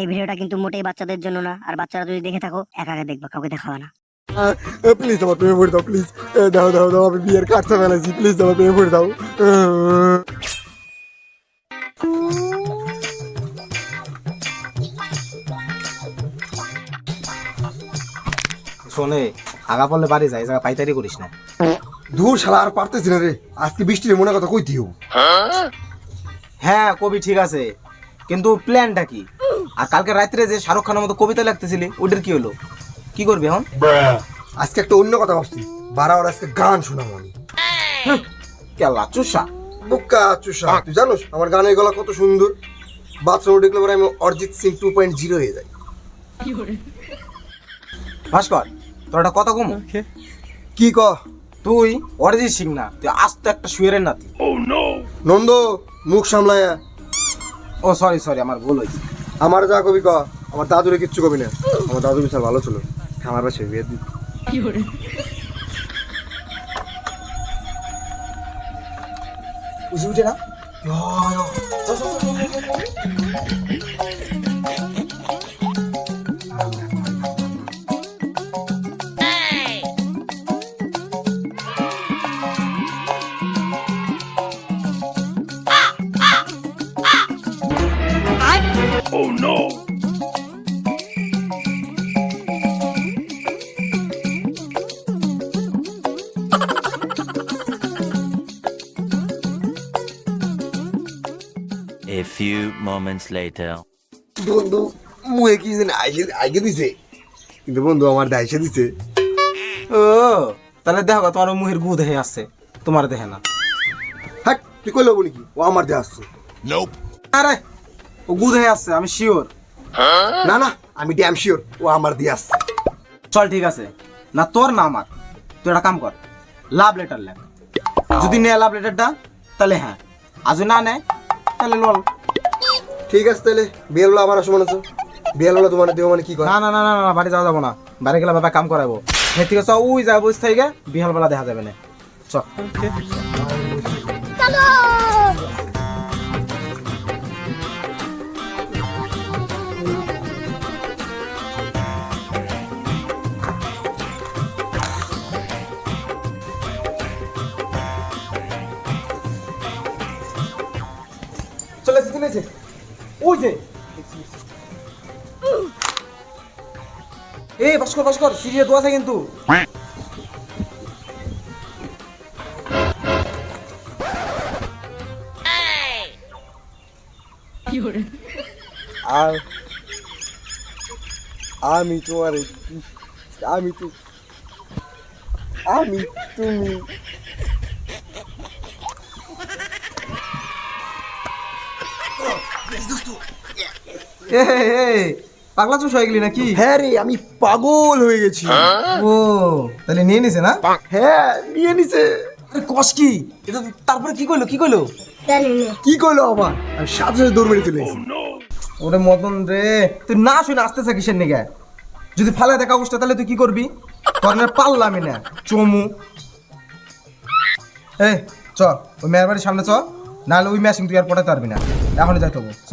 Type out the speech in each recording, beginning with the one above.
এই ভিডিওটা কিন্তু মোটেই বাচ্চাদের জন্য না। আর বাচ্চারা যদি দেখে থাকো একা একা দেখবা কাউকে দেখাবা না। প্লিজ আমার প্রেমে পড়ে দাও প্লিজ দাও দাও দাও আমি বিয়ের কার্ডটা ফেলেছি প্লিজ আমার প্রেমে পড়ে দাও। শোনে আগা পড়লে বাড়ি যায় জায়গা পাইতারি করিস না। দূর শালা আর পারতেছি না রে। আজকে বৃষ্টির মনে কথা কই দিও হ্যাঁ কবি ঠিক আছে। কিন্তু প্ল্যানটা কি? আর কালকে রাত্রে যে শাহরুখ খানের মতো কবিতা লিখতেছিলি ওটার কি হলো? কি করবি এখন? আজকে একটা অন্য কথা ভাবছি। বারাবার আজকে গান শোনাবো আমি। কেলা চুষা। বুক্কা চুষা তুই জানোস আমার গানের গলা কত সুন্দর। বাথরুমে ঢুকলে পরে আমি Arijit Singh two point zero হয়ে যাই। ভাস্কর তোর একটা কথা কম? কি? ক তুই অরিজিৎ সিং না তুই আস্ত একটা শুয়ের নাতি। নন্দ মুখ সামলায়া। ও সরি সরি আমার ভুল হয়েছে। আমার যা কবি ক আমার দাদুরে কিচ্ছু কবি না। আমার দাদু বিশাল ভালো ছিল। আমার পাশে বিয়ে দি বুঝে বুঝে না? Few moments later. বন্ধু মুয়ে কি জানি আইসে আইগে দিছে? কিন্তু বন্ধু আমার দাইসে দিছে। ও তাহলে দেখো তোমার মুহের গু দেখে আসছে। তোমার দেখে না। হ্যাঁ তুই কইলো বলি কি? ও আমার দিয়ে আসছে। আরে ও গু দেখে আসছে আমি শিওর না না আমি ড্যাম শিওর ও আমার দিয়ে আসছে। চল ঠিক আছে। না তোর না আমার। তুই একটা কাম কর। লাভ লেটার লেখ। যদি নেয় লাভ লেটারটা তাহলে হ্যাঁ। আজ না নেয় তাহলে লল। ঠিক আছে তাহলে বিয়েলবেলা আমার আসো মনে আছে বিয়েলবেলা তোমার দেবো মানে কি করে না না না না বাড়ি যাওয়া যাব না। বাড়ি গেলে বাবা কাম করাবো। ঠিক আছে ওই যাব থেকে বিহাল বেলা দেখা যাবে না। চ। যে? এই ভাস্কর ভাস্কর সিরিয়াস দোয়া আছে কিন্তু। আর আমি তোমার আমি তো আমি তুমি এ পাগলা চুষ হয়ে গেলি নাকি? হ্যাঁ রে আমি পাগল হয়ে গেছি। ও তাহলে নিয়ে নিছে না? হ্যাঁ নিয়ে নিছে। আরে কস কি? এটা তারপরে কি কইলো কি কইলো? কি করল আবার? আমি সাথে সাথে দৌড় মেরে চলে এসেছি। ওরে মদন রে তুই না শুনে আসতে থাকিস নিগে? যদি ফালা দেখা অবস্থা তাহলে তুই কি করবি? তোর না পারলামই না চমু। এই চ ওই মেয়ের বাড়ির সামনে চ নাহলে ওই ম্যাচিং তুই আর পটাতে পারবি না। এখনই যাইতে হব চ।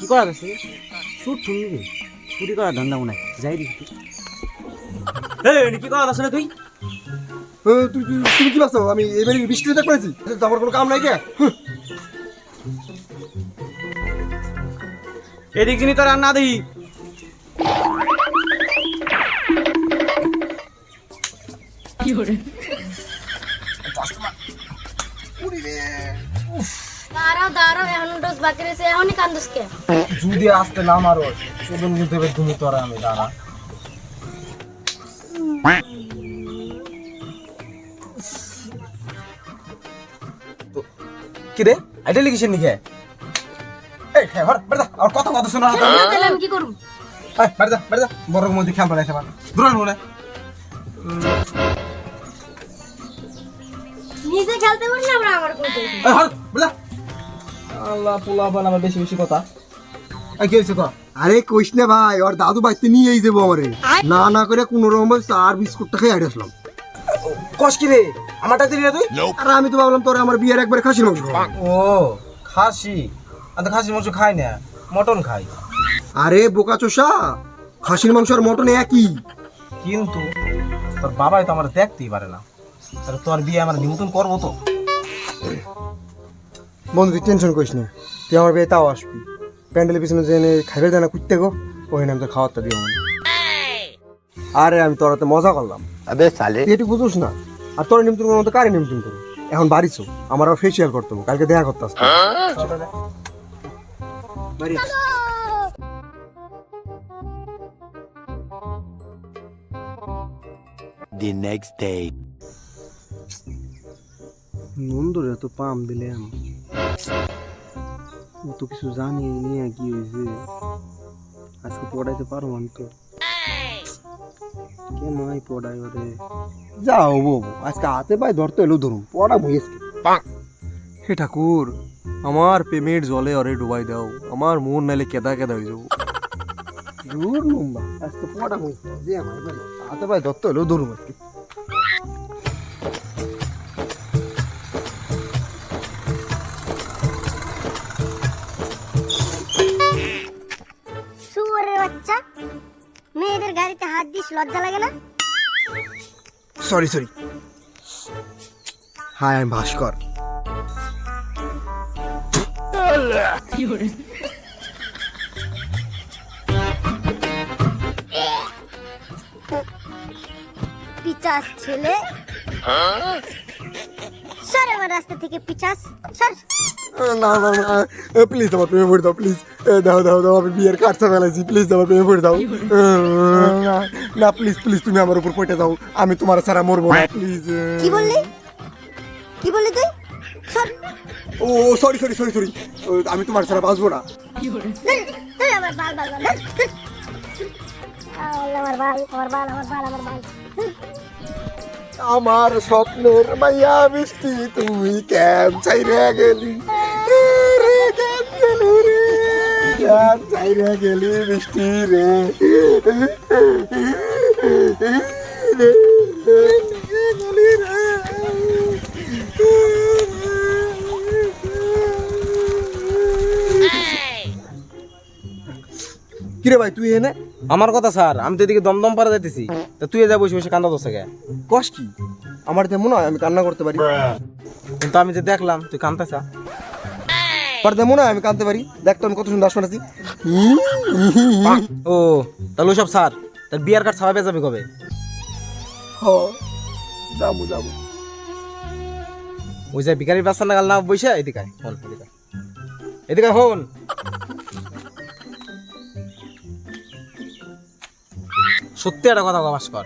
কি করা গেছে সুট শুনি রে চুরি করার ধান্দা মনে যাই দেখি। কি করা গেছে তুই? তুই তুই- তুমি কি ভাবছ? আমি এবারে বৃষ্টি দেখ করেছি। আমার কোনো কাম নাই কে। এদিক জিনি তোর আর না দেখি। দাঁড়াও যদি আসতে না মারো চোদন নিতে তুমি তোরা আমি দাঁড়া। কি রে? লিখেছেন নিকে কথা শোনা আমি কি করব এই মধ্যে খেয়াল পড়াইছে আমার নিজে খেলতে পারলে আমরা আল্লাহ পোলা বান আমার বেশি বেশি কথা। কি হয়েছে কর আরে কইস না ভাই ওর দাদু বাড়িতে নিয়ে এই যাব আমারে। না না করে কোনো রকম ভাবে চার বিস্কুটটা খেয়ে আড়ে আসলাম। কস কি রে? আমারটা দিলি না তুই? আর আমি তো ভাবলাম তোর আমার বিয়ের একবার খাসির মাংস ও খাসি? আমি খাসির মাংস খাই না মটন খাই আরে বোকা চোষা খাসির মাংস আর মটন একই। কিন্তু তোর বাবাই তো আমার দেখতেই পারে না। তাহলে তোর বিয়ে আমার নিমন্ত্রণ করব তো। বন্ধু টেনশন করিস না। তুই আমার বিয়ে তাও আসবি। প্যান্ডেলের পিছনে জেনে খাইবে দেনা কুত্তে গো ওই নাম তো খাওয়াতে দিও মানে। আরে আমি তোর মজা করলাম। আবে সালে। তুই বুঝোস না। আর তোর নিমন্ত্রণ মতো কারে নিমন্ত্রণ করো এখন বাড়ি চো আমার আর ফেসিয়াল করতে হবে। কালকে দেখা করতে আসতে বাড়ি the next day. Nundure to pam. ও তো কিছু জানি নিয়ে কি হয়েছে আজকে পড়াইতে পারব আমি তো। কেন আই পড়াই ওরে? যাও বাবু আজকে হাতে পায়ে ধরতে এলো ধরুন পড়া বইয়েছে হে ঠাকুর আমার পেমেন্ট জলে অরে ডুবাই দাও আমার মন নাইলে কেদা কেদা হয়ে যাব। দূর লম্বা আজকে পড়া বইয়েছে যে আমার হাতে পায়ে ধরতে এলো ধরুন আজকে। মেয়েদের গাড়িতে হাত দিস লজ্জা লাগে না? Sorry sorry. হাই আমি ভাস্কর। পিচাস ছেলে? সর আমার রাস্তা থেকে পিচাস। সর না না না প্লিজ আমার প্রেমে পড়ে দাও প্লিজ দাও দাও দাও আমি বিয়ের কাটতে ফেলাইছি প্লিজ আমার প্রেমে পড়ে দাও না, প্লিজ প্লিজ তুমি আমার উপর পড়ে দাও আমি তোমার ছাড়া মরবো না প্লিজ কি বললি? কি বললি তুই? সর ও সরি সরি সরি সরি আমি তোমার ছাড়া বাঁচবো না। আমার বাল বাল আমার বাল আমার বাল আমার বাল আমার বাল। আমার স্বপ্নের মাইয়া মিষ্টি তুই কেন চাইরে গেলি রে কেন চাইরে গেলি মিষ্টি রে কিরে ভাই তুই এনে? আমার কথা স্যার আমি তো এদিকে দমদম পারা যাইতেছি। তা তুই যা বসে বসে কান্দা দোষে গে কষ কি? আমার তো মনে হয় আমি কান্না করতে পারি। কিন্তু আমি যে দেখলাম তুই কান্দতেছা আমার তো মনে হয় আমি কাঁদতে পারি। দেখতো আমি কত সুন্দর আসমান আছি। ও তাহলে ওসব স্যার তার বিয়ার কার্ড ছাপাবে যাবে কবে? যাব যাব। ওই যে বিকারি বাচ্চা নাগাল না বসে এদিকে হন এদিকে। এদিকে হন। সত্যি একটা কথা বাস কর।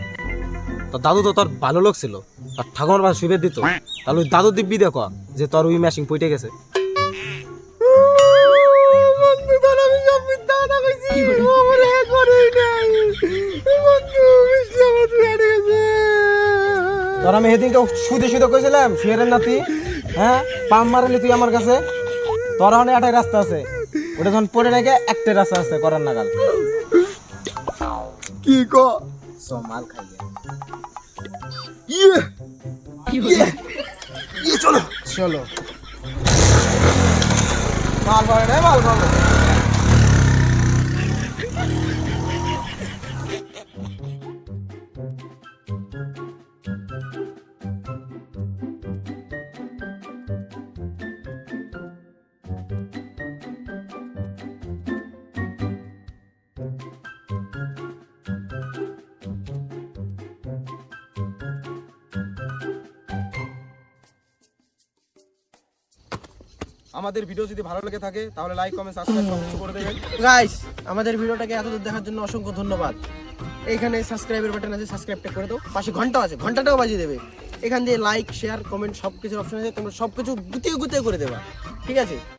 তোর দাদু তো তোর ভালো লোক ছিল তোর ঠাকুমার বাসা শুয়ে দিত। তাহলে ওই দাদু দিব্যি দেখো যে তোর ওই ম্যাশিং পইটে গেছে। তোর আমি সেদিনকে শুধু শুধু কইছিলাম শুয়ের নাতি হ্যাঁ? পাম মারলি তুই আমার কাছে। তোর ওখানে একটাই রাস্তা আছে। ওটা যখন পড়ে রেখে একটাই রাস্তা আছে করার নাগাল। কি ক সব মাল খাইয়ে ইয়ে! ইয়ে! ইয়ে চলো। চলো। মাল পাবে না মাল পাবে আমাদের ভিডিও যদি ভালো লেগে থাকে, তাহলে লাইক কমেন্ট সাবস্ক্রাইব সব করে দেবেন। গাইস আমাদের ভিডিওটাকে এতদূর দেখার জন্য অসংখ্য ধন্যবাদ। এখানে সাবস্ক্রাইবের বাটন আছে সাবস্ক্রাইবটা করে দাও। পাশে ঘণ্টা আছে, ঘন্টাটাও বাজিয়ে দেবে। এখান দিয়ে লাইক শেয়ার কমেন্ট সবকিছুর অপশন আছে। তোমরা সবকিছু গুতিয়ে গুতিয়ে করে দেবা। ঠিক আছে?